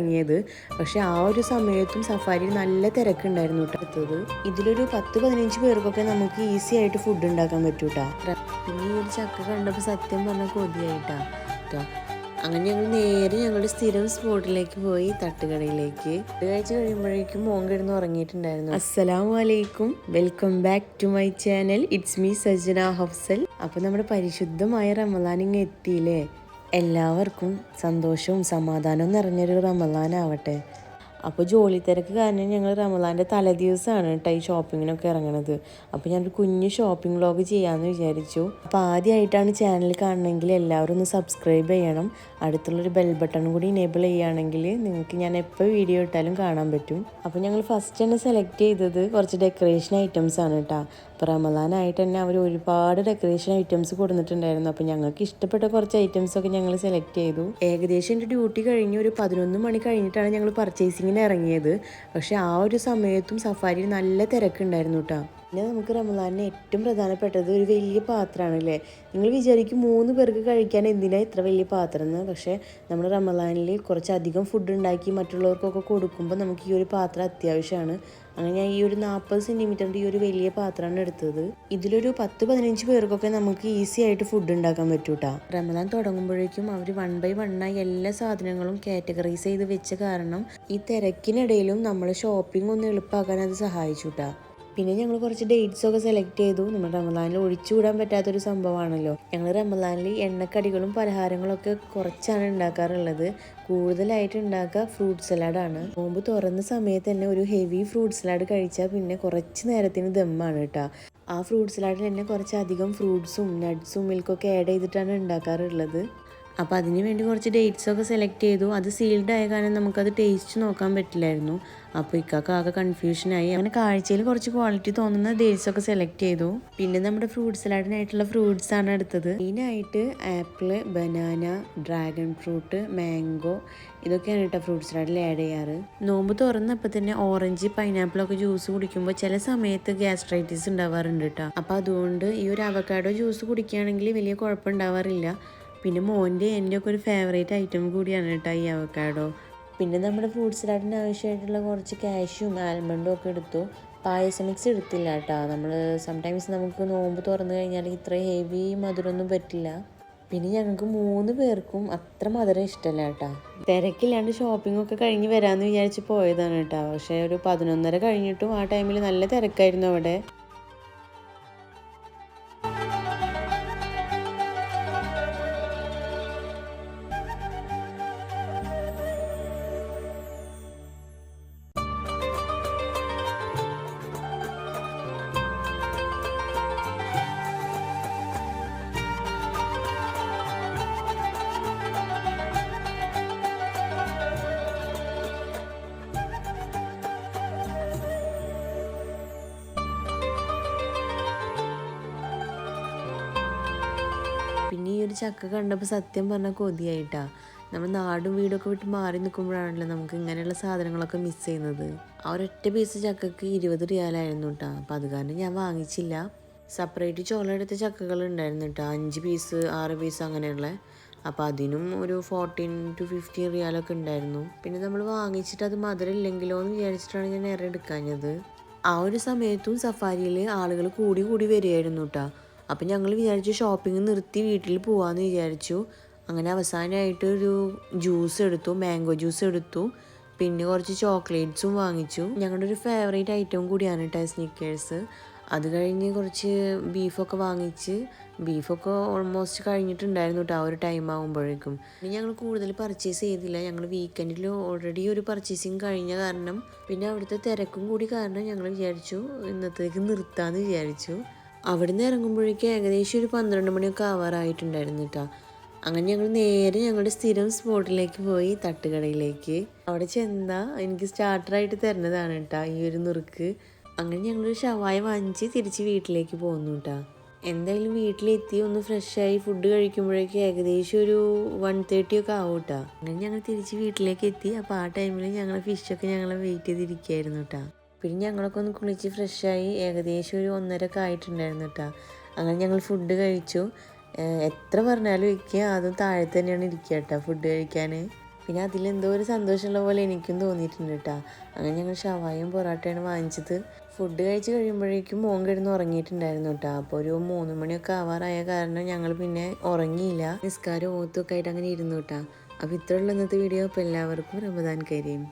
ഇറങ്ങിയത്. പക്ഷെ ആ ഒരു സമയത്തും സഫാരി നല്ല തിരക്കുണ്ടായിരുന്നു കേട്ടോ അടുത്തത് ഇതിലൊരു പത്ത് പതിനഞ്ച് പേർക്കൊക്കെ നമുക്ക് ഈസി ആയിട്ട് ഫുഡ് ഉണ്ടാക്കാൻ പറ്റൂട്ടാ പിന്നെ ഈ ഒരു ചക്ക കണ്ടപ്പോൾ സത്യം പറഞ്ഞ കൊതിയായിട്ടാ കേട്ടോ അങ്ങനെ ഞങ്ങൾ നേരെ ഞങ്ങളുടെ സ്ഥിരം സ്പോട്ടിലേക്ക് പോയി തട്ടുകടയിലേക്ക്. ഒരാഴ്ച കഴിയുമ്പോഴേക്കും മോൻ കിടന്ന് ഉറങ്ങിയിട്ടുണ്ടായിരുന്നു. അസ്സലാമു അലൈക്കും welcome back to my channel. It's me Sajana Hafsal. അപ്പോൾ നമ്മുടെ പരിശുദ്ധമായ റമദാൻ ഇങ്ങ് എത്തിയില്ലേ? എല്ലാവർക്കും സന്തോഷവും സമാധാനവും നിറഞ്ഞൊരു റമദാനാവട്ടെ. അപ്പോൾ ജോലി തിരക്ക് കാരണം ഞങ്ങൾ റമദാന്റെ തലേദിവസമാണ് കേട്ടോ ഈ ഷോപ്പിങ്ങിനൊക്കെ ഇറങ്ങണത്. അപ്പോൾ ഞാനൊരു കുഞ്ഞ് ഷോപ്പിംഗ് വ്ളോഗ് ചെയ്യാമെന്ന് വിചാരിച്ചു. അപ്പോൾ ആദ്യമായിട്ടാണ് ചാനൽ കാണണമെങ്കിൽ എല്ലാവരും ഒന്ന് സബ്സ്ക്രൈബ് ചെയ്യണം. അടുത്തുള്ളൊരു ബെൽ ബട്ടൺ കൂടി ഇനേബിൾ ചെയ്യുകയാണെങ്കിൽ നിങ്ങൾക്ക് ഞാൻ എപ്പോൾ വീഡിയോ ഇട്ടാലും കാണാൻ പറ്റും. അപ്പോൾ ഞങ്ങൾ ഫസ്റ്റ് തന്നെ സെലക്ട് ചെയ്തത് കുറച്ച് ഡെക്കറേഷൻ ഐറ്റംസ് ആണ് കേട്ടോ അപ്പോൾ റമദാനായിട്ട് തന്നെ അവർ ഒരുപാട് ഡെക്കറേഷൻ ഐറ്റംസ് കൊടുത്തിട്ടുണ്ടായിരുന്നു. അപ്പോൾ ഞങ്ങൾക്ക് ഇഷ്ടപ്പെട്ട കുറച്ച് ഐറ്റംസൊക്കെ ഞങ്ങൾ സെലക്ട് ചെയ്തു. ഏകദേശം എന്റെ ഡ്യൂട്ടി കഴിഞ്ഞ് ഒരു പതിനൊന്ന് മണി കഴിഞ്ഞിട്ടാണ് ഞങ്ങൾ പർച്ചേസിങ്ങിന് ഇറങ്ങിയത്. പക്ഷേ ആ ഒരു സമയത്തും സഫാരിയിൽ നല്ല തിരക്കുണ്ടായിരുന്നു കേട്ടോ. പിന്നെ നമുക്ക് റമദാനിന് ഏറ്റവും പ്രധാനപ്പെട്ടത് ഒരു വലിയ പാത്രമാണ് അല്ലേ നിങ്ങൾ വിചാരിക്കും മൂന്ന് പേർക്ക് കഴിക്കാൻ എന്തിനാണ് ഇത്ര വലിയ പാത്രം എന്ന്. പക്ഷേ നമ്മൾ റമദാനിൽ കുറച്ചധികം ഫുഡ് ഉണ്ടാക്കി മറ്റുള്ളവർക്കൊക്കെ കൊടുക്കുമ്പോൾ നമുക്ക് ഈ ഒരു പാത്രം അത്യാവശ്യമാണ്. അങ്ങനെ ഞാൻ ഈ ഒരു നാൽപ്പത് സെന്റിമീറ്ററിന്റെ ഈ ഒരു വലിയ പാത്രമാണ് എടുത്തത്. ഇതിലൊരു പത്ത് പതിനഞ്ച് പേർക്കൊക്കെ നമുക്ക് ഈസി ആയിട്ട് ഫുഡ് ഉണ്ടാക്കാൻ പറ്റൂട്ടാ റമദാൻ തുടങ്ങുമ്പോഴേക്കും അവർ വൺ ബൈ വണ്ണായി എല്ലാ സാധനങ്ങളും കാറ്റഗറൈസ് ചെയ്ത് വെച്ച കാരണം ഈ തിരക്കിനിടയിലും നമ്മൾ ഷോപ്പിംഗ് ഒന്ന് എളുപ്പമാക്കാൻ അത് സഹായിച്ചുട്ടാ പിന്നെ ഞങ്ങൾ കുറച്ച് ഡേറ്റ്സ് ഒക്കെ സെലക്ട് ചെയ്തു. നമ്മൾ റമദാനിൽ ഒഴിച്ചുകൂടാൻ പറ്റാത്തൊരു സംഭവമാണല്ലോ. ഞങ്ങൾ റമദാനിൽ എണ്ണക്കടികളും പലഹാരങ്ങളൊക്കെ കുറച്ചാണ് ഉണ്ടാക്കാറുള്ളത് കൂടുതലായിട്ട് ഉണ്ടാക്കുക ഫ്രൂട്ട് സലാഡാണ് നോമ്പ് തുറന്ന സമയത്ത് തന്നെ ഒരു ഹെവി ഫ്രൂട്ട് സലാഡ് കഴിച്ചാൽ പിന്നെ കുറച്ച് നേരത്തിന് ദമ്മാണ് കേട്ടോ ആ ഫ്രൂട്ട് സലാഡിൽ തന്നെ കുറച്ചധികം ഫ്രൂട്ട്സും നട്ട്സും മിൽക്കൊക്കെ ആഡ് ചെയ്തിട്ടാണ് ഉണ്ടാക്കാറുള്ളത് അപ്പോൾ അതിന് വേണ്ടി കുറച്ച് ഡേറ്റ്സൊക്കെ സെലക്ട് ചെയ്തു. അത് സീൽഡ് ആയ കാരണം നമുക്കത് ടേസ്റ്റ് നോക്കാൻ പറ്റില്ലായിരുന്നു. അപ്പോൾ ഇക്കാക്ക് ആകെ കൺഫ്യൂഷനായി അങ്ങനെ കാഴ്ചയിൽ കുറച്ച് ക്വാളിറ്റി തോന്നുന്ന ഡേറ്റ്സൊക്കെ സെലക്ട് ചെയ്തു. പിന്നെ നമ്മുടെ ഫ്രൂട്ട് സലാഡിനായിട്ടുള്ള ഫ്രൂട്ട്സ് ആണ് എടുത്തത്. മെയിനായിട്ട് apple banana dragon fruit mango ഇതൊക്കെയാണ് കേട്ടോ ഫ്രൂട്ട് സലാഡിൽ ആഡ് ചെയ്യാറ്. നോമ്പ് തുറന്നപ്പോൾ തന്നെ ഓറഞ്ച് പൈനാപ്പിളൊക്കെ ജ്യൂസ് കുടിക്കുമ്പോൾ ചില സമയത്ത് ഗ്യാസ്ട്രൈറ്റിസ് ഉണ്ടാവാറുണ്ട് കേട്ടോ. അപ്പോൾ അതുകൊണ്ട് ഈ ഒരു അവക്കാഡോ ജ്യൂസ് കുടിക്കുകയാണെങ്കിൽ വലിയ കുഴപ്പമുണ്ടാവാറില്ല പിന്നെ മോന്റെ എന്റെ ഒക്കെ ഒരു ഫേവറേറ്റ് ഐറ്റം കൂടിയാണ് കേട്ടോ ഈ അവക്കാഡോ പിന്നെ നമ്മുടെ ഫ്രൂട്ട് സലാഡിന് ആവശ്യമായിട്ടുള്ള കുറച്ച് കാഷ്യും ആൽമണ്ടും ഒക്കെ എടുത്തു. പായസം മിക്സ് എടുത്തില്ല കേട്ടോ. നമ്മൾ സംടൈംസ് നമുക്ക് നോമ്പ് തുറന്നു കഴിഞ്ഞാൽ ഇത്ര ഹെവി മധുരമൊന്നും പറ്റില്ല. പിന്നെ ഞങ്ങൾക്ക് മൂന്ന് പേർക്കും അത്ര മധുരം ഇഷ്ടമല്ല കേട്ടോ. തിരക്കില്ലാണ്ട് ഷോപ്പിംഗ് ഒക്കെ കഴിഞ്ഞ് വരാമെന്ന് വിചാരിച്ച് പോയതാണ് കേട്ടോ. പക്ഷേ ഒരു പതിനൊന്നര കഴിഞ്ഞിട്ടും ആ ടൈമിൽ നല്ല തിരക്കായിരുന്നു അവിടെ. ഒരു ചക്ക കണ്ടപ്പോൾ സത്യം പറഞ്ഞാൽ കൊതിയായിട്ടാ. നമ്മൾ നാടും വീടൊക്കെ വിട്ട് മാറി നിൽക്കുമ്പോഴാണല്ലോ നമുക്ക് ഇങ്ങനെയുള്ള സാധനങ്ങളൊക്കെ മിസ് ചെയ്യുന്നത്. ആ ഒരൊറ്റ പീസ് ചക്കക്ക് ഇരുപത് റിയാലായിരുന്നു കേട്ടോ അപ്പം അത് കാരണം ഞാൻ വാങ്ങിച്ചില്ല. സെപ്പറേറ്റ് ചോള എടുത്ത ചക്കകൾ ഉണ്ടായിരുന്നു കേട്ടോ അഞ്ച് പീസ് ആറ് പീസ് അങ്ങനെയുള്ള. അപ്പോൾ അതിനും ഒരു ഫോർട്ടീൻ ടു ഫിഫ്റ്റീൻ റിയാലൊക്കെ ഉണ്ടായിരുന്നു. പിന്നെ നമ്മൾ വാങ്ങിച്ചിട്ട് അത് മധുരം ഇല്ലെങ്കിലോ എന്ന് വിചാരിച്ചിട്ടാണ് ഞാൻ നേരെ എടുക്കാഞ്ഞത്. ആ ഒരു സമയത്തും സഫാരിയിൽ ആളുകൾ കൂടി കൂടി വരികയായിരുന്നു കേട്ടോ അപ്പം ഞങ്ങൾ വിചാരിച്ചു ഷോപ്പിംഗ് നിർത്തി വീട്ടിൽ പോകാമെന്ന് വിചാരിച്ചു. അങ്ങനെ അവസാനമായിട്ട് ഒരു ജ്യൂസ് എടുത്തു മാംഗോ ജ്യൂസ് എടുത്തു. പിന്നെ കുറച്ച് ചോക്ലേറ്റ്സും വാങ്ങിച്ചു. ഞങ്ങളുടെ ഒരു ഫേവറേറ്റ് ഐറ്റം കൂടിയാണ് കേട്ടോ സ്നിക്കേഴ്സ് അത് കഴിഞ്ഞ് കുറച്ച് ബീഫൊക്കെ വാങ്ങിച്ച് ബീഫൊക്കെ ഓൾമോസ്റ്റ് കഴിഞ്ഞിട്ടുണ്ടായിരുന്നു കേട്ടോ ആ ഒരു ടൈം ആകുമ്പോഴേക്കും പിന്നെ ഞങ്ങൾ കൂടുതൽ പർച്ചേസ് ചെയ്തില്ല. ഞങ്ങൾ വീക്കെൻഡിൽ ഓൾറെഡി ഒരു പർച്ചേസിങ് കഴിഞ്ഞ കാരണം പിന്നെ അവിടുത്തെ തിരക്കും കൂടി കാരണം ഞങ്ങൾ വിചാരിച്ചു ഇന്നത്തേക്ക് നിർത്താമെന്ന് വിചാരിച്ചു. അവിടുന്ന് ഇറങ്ങുമ്പോഴേക്കും ഏകദേശം ഒരു പന്ത്രണ്ട് മണിയൊക്കെ ആവാറായിട്ടുണ്ടായിരുന്നു കേട്ടോ അങ്ങനെ ഞങ്ങൾ നേരെ ഞങ്ങളുടെ സ്ഥിരം സ്പോട്ടിലേക്ക് പോയി തട്ടുകടയിലേക്ക്. അവിടെ ചെന്നാൽ എനിക്ക് സ്റ്റാർട്ടറായിട്ട് തരുന്നതാണ് കേട്ടോ ഈ ഒരു നുറുക്ക്. അങ്ങനെ ഞങ്ങൾ ഷവായ വാങ്ങിച്ച് തിരിച്ച് വീട്ടിലേക്ക് പോകുന്നു കേട്ടോ എന്തായാലും വീട്ടിലെത്തി ഒന്ന് ഫ്രഷായി ഫുഡ് കഴിക്കുമ്പോഴേക്ക് ഏകദേശം ഒരു വൺ തേർട്ടി ഒക്കെ ആവും കേട്ടോ അങ്ങനെ ഞങ്ങൾ തിരിച്ച് വീട്ടിലേക്ക് എത്തി. അപ്പോൾ ആ ടൈമിൽ ഞങ്ങൾ ഫിഷൊക്കെ ഞങ്ങളെ വെയിറ്റ് ചെയ്തിരിക്കുകയായിരുന്നു കേട്ടോ പിന്നെ ഞങ്ങളൊക്കെ ഒന്ന് കുളിച്ച് ഫ്രഷായി ഏകദേശം ഒരു ഒന്നരക്കെ ആയിട്ടുണ്ടായിരുന്നു കേട്ടോ അങ്ങനെ ഞങ്ങൾ ഫുഡ് കഴിച്ചു. എത്ര പറഞ്ഞാലും ഇരിക്കുക അതും താഴെ തന്നെയാണ് ഇരിക്കുക കേട്ടോ ഫുഡ് കഴിക്കാൻ. പിന്നെ അതിലെന്തോ ഒരു സന്തോഷമുള്ള പോലെ എനിക്കും തോന്നിയിട്ടുണ്ട് കേട്ടോ അങ്ങനെ ഞങ്ങൾ ഷവായും പൊറോട്ടയാണ് വാങ്ങിച്ചത്. ഫുഡ് കഴിച്ച് കഴിയുമ്പോഴേക്കും മോൻ കിടന്ന് ഉറങ്ങിയിട്ടുണ്ടായിരുന്നു കേട്ടോ അപ്പോൾ ഒരു മൂന്ന് മണിയൊക്കെ ആവാറായ കാരണം ഞങ്ങൾ പിന്നെ ഉറങ്ങിയില്ല. നിസ്കാരം ഓത്തൊക്കെ ആയിട്ട് അങ്ങനെ ഇരുന്നു കേട്ടോ അപ്പോൾ ഇത്രയുള്ള ഇന്നത്തെ വീഡിയോ അപ്പോൾ എല്ലാവർക്കും റമദാൻ കരീം.